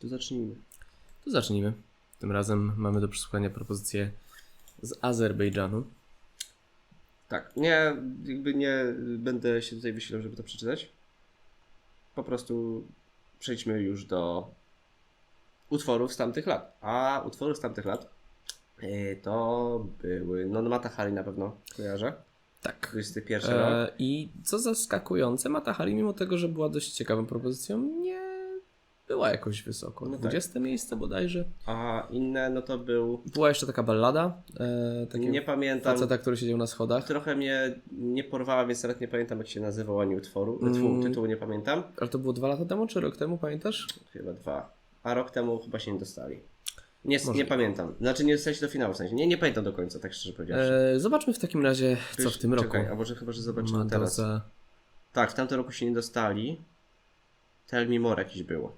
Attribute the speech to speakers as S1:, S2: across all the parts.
S1: To zacznijmy.
S2: To zacznijmy. Tym razem mamy do przesłuchania propozycję z Azerbejdżanu.
S1: Tak, nie, jakby nie będę się tutaj wysilał, żeby to przeczytać. Po prostu przejdźmy już do utworów z tamtych lat. A utwory z tamtych lat yy, to były, no Mata Hari na pewno kojarzę.
S2: Tak.
S1: 21 rok.
S2: E, I co zaskakujące, Mata Hari, mimo tego, że była dość ciekawą propozycją, nie była jakoś wysoko.
S1: No tak.
S2: 20 miejsce bodajże.
S1: A inne, no to był,
S2: Była jeszcze taka ballada, e, takiego
S1: nie pamiętam,
S2: faceta, który siedział na schodach.
S1: trochę mnie nie porwała, więc nawet nie pamiętam jak się nazywał ani utworu,
S2: Mm.
S1: tytułu, nie pamiętam.
S2: Ale to było dwa lata temu, czy rok temu, pamiętasz?
S1: Chyba dwa. A rok temu chyba się nie dostali. Nie, nie pamiętam. Znaczy nie dostali się do finału w sensie. Nie, nie pamiętam do końca, tak szczerze powiedziawszy.
S2: E, zobaczmy w takim razie, co w tym roku
S1: Czekaj, a może chyba, że zobaczymy teraz. Tak, w tamtym roku się nie dostali. Tell Me More jakieś było.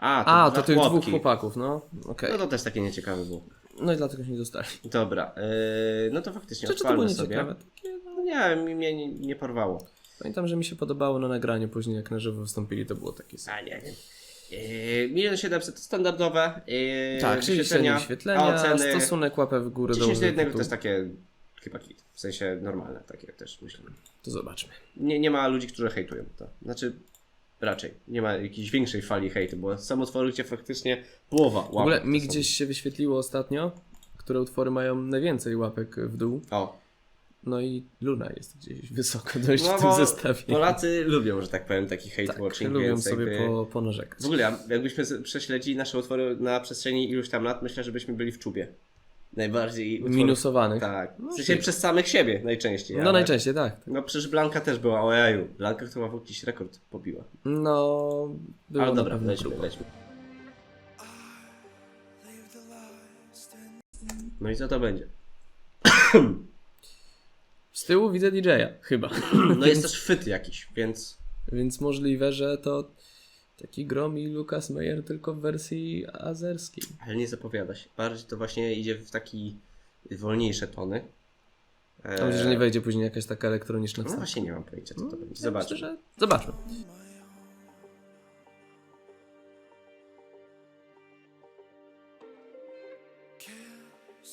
S1: A, to,
S2: A, to tych dwóch chłopaków, no. Okej.
S1: No to też takie nieciekawe było.
S2: No i dlatego się nie dostali.
S1: Dobra, yy, no to faktycznie
S2: Czy, czy to było
S1: odpalmy sobie.
S2: nieciekawe? Takie, no.
S1: No nie, mi mnie nie, nie porwało.
S2: Pamiętam, że mi się podobało na nagraniu, później jak na żywo wystąpili, to było takie...
S1: A nie wiem. Yy, milion siedemset to standardowe. Yy,
S2: Tak, czyli średnie wyświetlenia,
S1: oceny
S2: stosunek łapę w górę
S1: 10 do 1
S2: tytułu.
S1: to jest takie chyba kit. W sensie normalne, takie też myślę.
S2: To zobaczmy.
S1: Nie, nie ma ludzi, którzy hejtują to. Znaczy, raczej. Nie ma jakiejś większej fali hejtu, bo są utwory, gdzie faktycznie połowa łapek.
S2: W ogóle mi gdzieś się wyświetliło ostatnio, które utwory mają najwięcej łapek w dół.
S1: O,
S2: No i Luna jest gdzieś wysoko dość
S1: No
S2: w tym zestawie.
S1: Polacy lubią, że tak powiem, taki hate
S2: tak,
S1: watching,
S2: lubią
S1: więc
S2: sobie
S1: jakby...
S2: po, ponarzekać.
S1: W ogóle, jakbyśmy prześledzili nasze utwory na przestrzeni iluś tam lat, myślę, że byśmy byli w czubie. Najbardziej.
S2: Minusowanych.
S1: Tak.
S2: No,
S1: W sensie przez samych siebie najczęściej.
S2: No
S1: ale-
S2: najczęściej tak.
S1: No przecież Blanka też była, ojeju. Blanka chyba w jakiś rekord pobiła.
S2: No, było
S1: Ale dobra,
S2: grubo.
S1: lećmy. No i co to będzie?
S2: Z tyłu widzę DJ-a, chyba.
S1: No jest też fyt jakiś, więc...
S2: Więc możliwe, że to taki Grom i Lucas Meyer tylko w wersji azerskiej.
S1: Ale nie zapowiada się. Bardziej to właśnie idzie w taki wolniejsze tony.
S2: A myślę, że nie wejdzie później jakaś taka elektroniczna
S1: No
S2: wstawka.
S1: właśnie nie mam pojęcia co to będzie.
S2: Ja
S1: Zobaczmy.
S2: Myślę, że... Zobaczmy.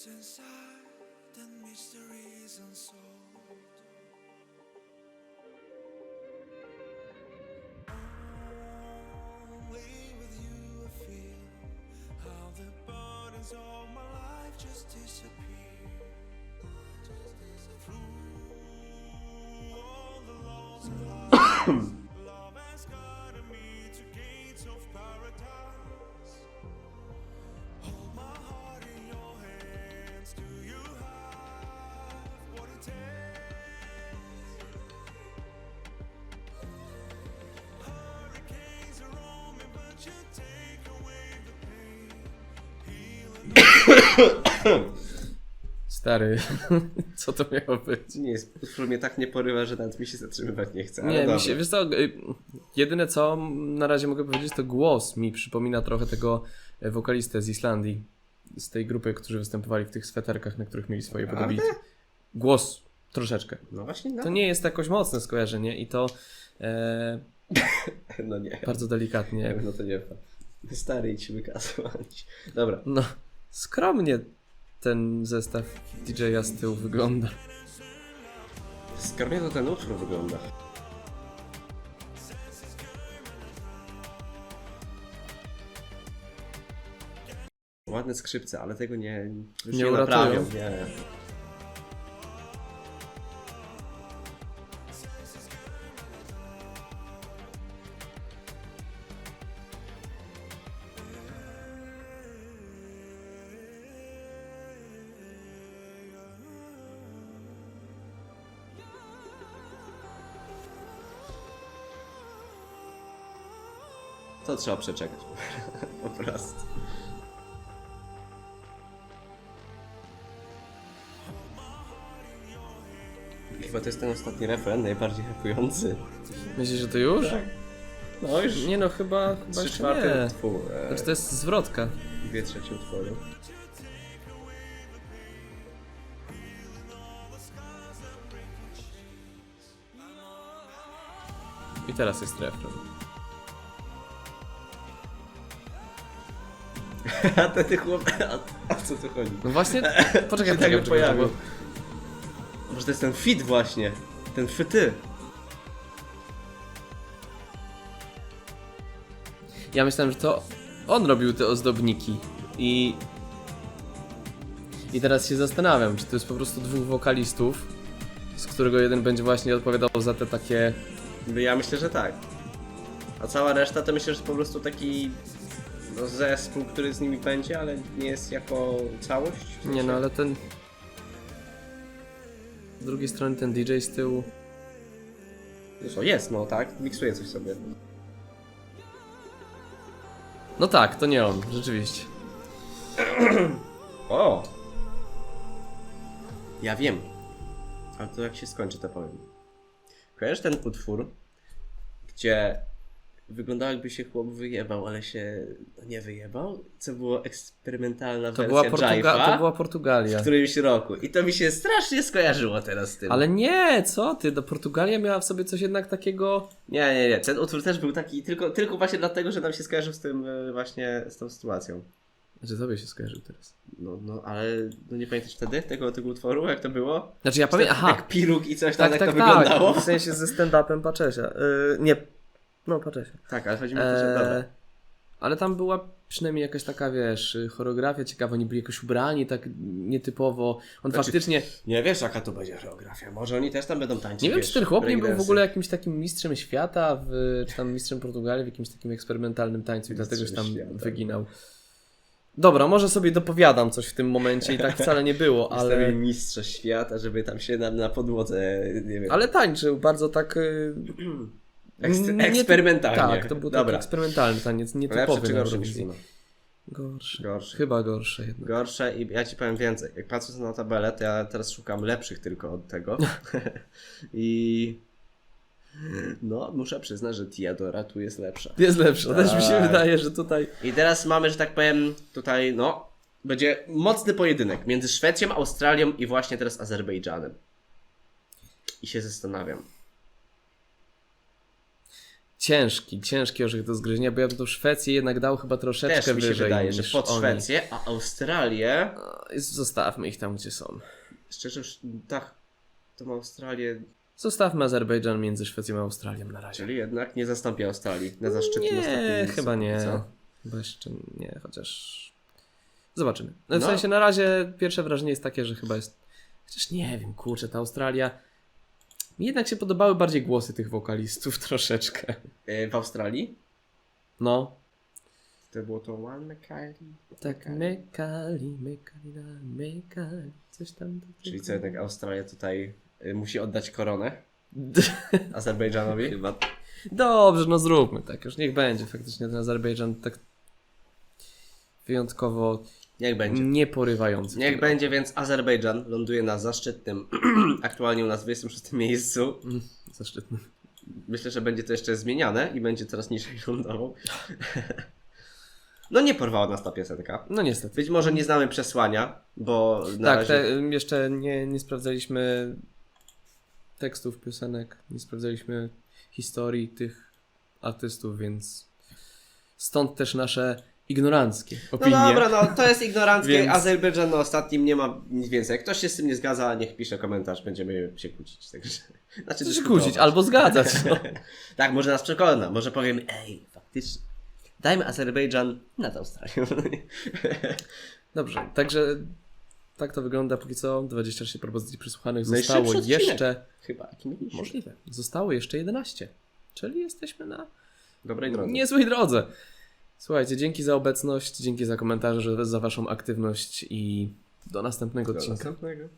S3: Inside mysteries unsolved. Just disappear. Through all the lost
S2: Stary, co to miało być?
S1: Nie jest, utwór mnie tak nie porywa, że nawet mi się zatrzymywać nie chce.
S2: Nie, mi się, wiesz co, y, jedyne co na razie mogę powiedzieć, to głos mi przypomina trochę tego e, wokalistę z Islandii, z tej grupy, którzy występowali w tych sweterkach, na których mieli swoje podobizny. Głos, troszeczkę.
S1: No właśnie, no.
S2: To nie jest jakoś mocne skojarzenie i to e,
S1: No nie.
S2: bardzo delikatnie.
S1: No to nie. Stary, idźmy kasować. Dobra.
S2: No, skromnie ten zestaw DJ-a z tyłu wygląda.
S1: Skarbnie to ten utwór wygląda. Ładne skrzypce, ale tego nie, już
S2: Nie
S1: nie,
S2: uratują.
S1: naprawią. Nie. To trzeba przeczekać. po prostu. Chyba to jest ten ostatni refren, najbardziej hypujący.
S2: Myślisz, że to już?
S1: No już
S2: Nie no, chyba, chyba
S1: trzy
S2: jeszcze
S1: czwarte
S2: nie.
S1: utworu, e,
S2: Znaczy to jest zwrotka.
S1: dwie trzecie utworu.
S2: I teraz jest refren.
S1: A ten chłop... A, a co tu chodzi?
S2: No właśnie, poczekaj,
S1: się
S2: poczekaj, poczekaj,
S1: pojawił.
S2: bo
S1: Może to jest ten fit właśnie. Ten fyty.
S2: ja myślałem, że to on robił te ozdobniki i... I teraz się zastanawiam, czy to jest po prostu dwóch wokalistów, z którego jeden będzie właśnie odpowiadał za te takie...
S1: Ja myślę, że tak. A cała reszta to myślę, że po prostu taki no, zespół, który z nimi będzie, ale nie jest jako całość. w
S2: Nie
S1: sensie-
S2: no, ale ten... Z drugiej strony ten DJ z tyłu...
S1: Zresztą jest, no tak, miksuje coś sobie.
S2: No tak, to nie on, rzeczywiście.
S1: O! Ja wiem. Ale to jak się skończy, to powiem. Kojarzysz ten utwór, gdzie wyglądało jakby się chłop wyjebał, ale się nie wyjebał? Co było eksperymentalna
S2: To
S1: wersja
S2: była, Portuga to była Portugalia.
S1: w którymś roku. I to mi się strasznie skojarzyło teraz z tym.
S2: Ale nie, co ty, do Portugalia miała w sobie coś jednak takiego...
S1: Nie, nie, nie. Ten utwór też był taki tylko, tylko właśnie dlatego, że nam się skojarzył z tym e, właśnie, z tą sytuacją.
S2: Znaczy tobie się skojarzył teraz.
S1: No, no, ale no nie pamiętasz wtedy tego, tego utworu, jak to było?
S2: Znaczy ja pamiętam, aha,
S1: Jak piruk i coś tam,
S2: tak,
S1: jak
S2: tak,
S1: to
S2: tak,
S1: wyglądało.
S2: w sensie ze stand-upem Paczesia. Yy, nie, no Paczesia.
S1: Tak, ale chodzi mi o to, że.
S2: Eee, ale tam była przynajmniej jakaś taka, wiesz, choreografia ciekawa, oni byli jakoś ubrani tak nietypowo. On
S1: Znaczy,
S2: faktycznie,
S1: Nie wiesz, jaka to będzie choreografia. Może oni też tam będą tańczyć.
S2: nie wiem
S1: wiesz,
S2: czy ten chłop nie był w ogóle jakimś takim mistrzem świata, w, czy tam mistrzem Portugalii w jakimś takim eksperymentalnym tańcu i dlatego się tam
S1: świata.
S2: wyginał. Dobra, może sobie dopowiadam coś w tym momencie i tak wcale nie było,
S1: Ale mistrza świata, żeby tam się na, na podłodze, nie wiem.
S2: Ale tańczył bardzo tak...
S1: Eks-
S2: nie-
S1: eksperymentalnie.
S2: Tak, to był
S1: Dobra.
S2: taki eksperymentalny taniec, nietypowy
S1: czy
S2: na?
S1: Gorsze.
S2: Gorsze. Chyba gorsze jednak.
S1: Gorsze i ja ci powiem więcej. Jak patrzę na tabelę, to ja teraz szukam lepszych tylko od tego. I no, muszę przyznać, że Tiadora tu jest lepsza.
S2: Jest lepsze, też mi się
S1: Tak.
S2: wydaje, że tutaj...
S1: I teraz mamy, że tak powiem, tutaj no, będzie mocny pojedynek między Szwecją, Australią i właśnie teraz Azerbejdżanem. I się zastanawiam.
S2: Ciężki, ciężki orzech do zgryzienia, bo ja bym tą Szwecję jednak dał chyba troszeczkę
S1: Też mi się
S2: wyżej
S1: wydaje, że
S2: niż
S1: pod
S2: oni.
S1: Szwecję, a Australię,
S2: No, Zostawmy ich tam, gdzie są.
S1: szczerze, już tak, tą Australię,
S2: Zostawmy Azerbejdżan między Szwecją a Australią na razie.
S1: czyli jednak nie zastąpi Australii na zaszczytnym ostatnim
S2: Nie, chyba nie.
S1: Co?
S2: Chyba jeszcze nie, chociaż... Zobaczymy. No, w
S1: No.
S2: sensie na razie pierwsze wrażenie jest takie, że chyba jest... Chociaż nie wiem, kurczę, ta Australia... Mi jednak się podobały bardziej głosy tych wokalistów troszeczkę.
S1: E, W Australii?
S2: No.
S1: To było to One McKay.
S2: Tak, Mekali, Mekali, Mekali, coś tam.
S1: Czyli co, jednak Australia tutaj y, musi oddać koronę Azerbejdżanowi?
S2: Chyba. Dobrze, no zróbmy tak. Już niech będzie. Faktycznie ten Azerbejdżan tak wyjątkowo
S1: Niech będzie.
S2: nieporywający.
S1: Niech będzie, więc Azerbejdżan ląduje na zaszczytnym, aktualnie u nas 26 miejscu.
S2: Mm, Zaszczytny.
S1: Myślę, że będzie to jeszcze zmieniane i będzie coraz niżej lądował. No nie porwała nas ta piosenka.
S2: No niestety.
S1: Być może nie znamy przesłania, bo na
S2: tak,
S1: razie...
S2: te, ym, jeszcze nie, nie sprawdzaliśmy tekstów piosenek, nie sprawdzaliśmy historii tych artystów, więc stąd też nasze ignoranckie
S1: No
S2: opinie.
S1: dobra, no to jest ignoranckie.
S2: Więc-
S1: Azerbejdżan na ostatnim nie ma nic więcej. Jak ktoś się z tym nie zgadza, niech pisze komentarz, będziemy się kłócić. Także, znaczy
S2: Co się kłócić, albo zgadzać. No.
S1: Tak, może nas przekona. Może powiemy, ej, faktycznie. Dajmy Azerbejdżan nad Australią.
S2: Dobrze, także tak to wygląda póki co. 26 propozycji przesłuchanych
S1: Najszybszy
S2: zostało jeszcze.
S1: Chyba.
S2: Możliwe. Zostało jeszcze 11. Czyli jesteśmy na
S1: Dobrej drodze.
S2: niezłej drodze. Słuchajcie, dzięki za obecność, dzięki za komentarze, za waszą aktywność i do następnego
S1: Do
S2: odcinka.
S1: następnego.